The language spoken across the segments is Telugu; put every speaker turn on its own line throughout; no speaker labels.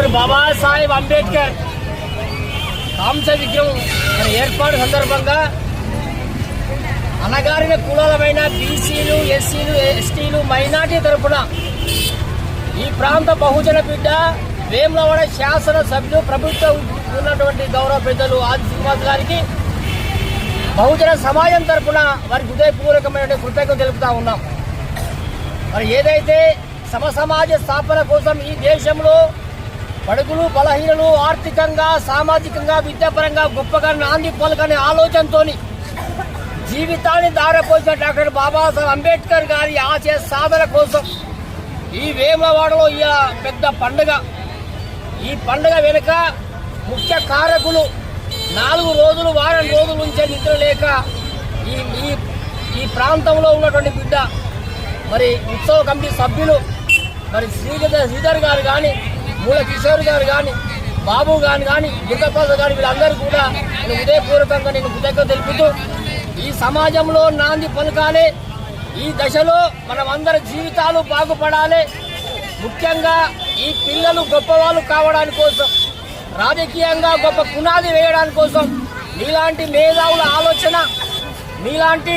డాక్టర్ బాబాసాహెబ్ అంబేద్కర్. కాంస విగ్రహం ఏర్పాటు సందర్భంగా అనగారిన కులాలమైన బీసీలు ఎస్సీలు ఎస్టీలు మైనార్టీ తరఫున ఈ ప్రాంత బహుజన బిడ్డ వేములవాడ శాసన సభ్యులు ప్రభుత్వం ఉన్నటువంటి గౌరవ పెద్దలు ఆది శ్రీనివాస్ గారికి బహుజన సమాజం తరపున వారికి హృదయపూర్వకమైన కృతజ్ఞత తెలుపుతా ఉన్నాం. మరి ఏదైతే సమసమాజ స్థాపన కోసం ఈ దేశంలో బడుగులు బలహీనలు ఆర్థికంగా సామాజికంగా విద్యాపరంగా గొప్పగా నాంది పలకనే ఆలోచనతోని జీవితాన్ని దారపోసిన డాక్టర్ బాబాసాహెబ్ అంబేద్కర్ గారి ఆశయ సాధన కోసం ఈ వేమవాడలో ఈ పెద్ద పండుగ. ఈ పండుగ వెనుక ముఖ్య కారకులు నాలుగు రోజులు వారం రోజుల నుంచే నిద్ర లేక ఈ ఈ ఈ ప్రాంతంలో ఉన్నటువంటి బిడ్డ మరి ఉత్సవ కమిటీ సభ్యులు మరి శ్రీధర్ శ్రీధర్ గారు కానీ మూల కిషోర్ గారు కానీ బాబు గారు కానీ దుర్గప్రసాద్ గారు వీళ్ళందరూ కూడా నేను హృదయపూర్వకంగా నేను కృతజ్ఞత తెలుపుతూ ఈ సమాజంలో నాంది పలకాలి. ఈ దశలో మనమందరి జీవితాలు బాగుపడాలి. ముఖ్యంగా ఈ పిల్లలు గొప్పవాళ్ళు కావడానికి కోసం రాజకీయంగా గొప్ప పునాది వేయడానికి కోసం మీలాంటి మేధావుల ఆలోచన మీలాంటి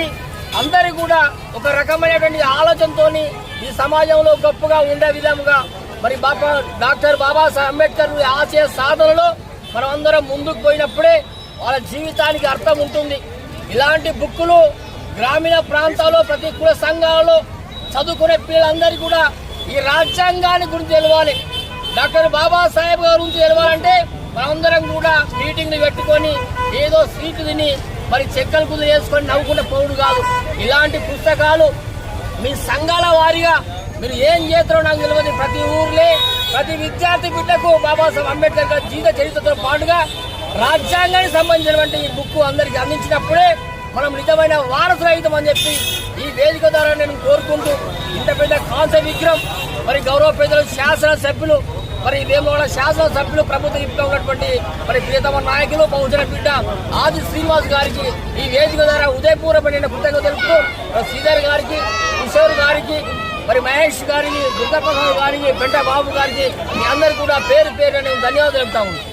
అందరి కూడా ఒక రకమైనటువంటి ఆలోచనతోని ఈ సమాజంలో గొప్పగా ఉండే విధముగా మరి బాబా డాక్టర్ బాబాసాహెబ్ అంబేద్కర్ ఆశయ సాధనలో మనం అందరం ముందుకు పోయినప్పుడే వాళ్ళ జీవితానికి అర్థం ఉంటుంది. ఇలాంటి బుక్కులు గ్రామీణ ప్రాంతాల్లో ప్రతి కుల సంఘాలలో చదువుకునే పిల్లలందరికీ కూడా ఈ రాజ్యాంగాన్ని గురించి తెలవాలి. డాక్టర్ బాబాసాహెబ్ గారి గురించి తెలవాలంటే మనందరం కూడా మీటింగ్లు పెట్టుకొని ఏదో సీటు తిని మరి చెక్కలు కుదిరి వేసుకొని నవ్వుకుంటే పోవుడు కాదు. ఇలాంటి పుస్తకాలు మీ సంఘాల వారీగా మీరు ఏం చేస్తారో నాకు తెలియదు. ప్రతి ఊర్లే ప్రతి విద్యార్థి బిడ్డకు బాబాసాహెబ్ అంబేద్కర్ గారి జీవిత చరిత్రతో పాటుగా రాజ్యాంగానికి సంబంధించినటువంటి ఈ బుక్ అందరికి అందించినప్పుడే మనం నిజమైన వారసులు అని చెప్పి ఈ వేదిక ద్వారా నేను కోరుకుంటూ ఇంత పెద్ద కాంస విగ్రహం మరి గౌరవ పెద్దలు శాసన సభ్యులు మరి వేమవాడ శాసన సభ్యులు ప్రభుత్వ ఇప్పుడు ఉన్నటువంటి మరి ప్రియతమ నాయకులు బహుజన బిడ్డ ఆది శ్రీనివాస్ గారికి ఈ వేదిక ద్వారా ఉదయపూర్వమైన కృతజ్ఞత తెలుపుతూ శ్రీధర్ గారికి కిషోర్ గారికి మరి మహేష్ గారికి దుర్గప్ప గారికి పెంట బాబు గారికి మీ అందరు కూడా పేరు పేరు నేను ధన్యవాదాలు చెప్తా ఉన్నాను.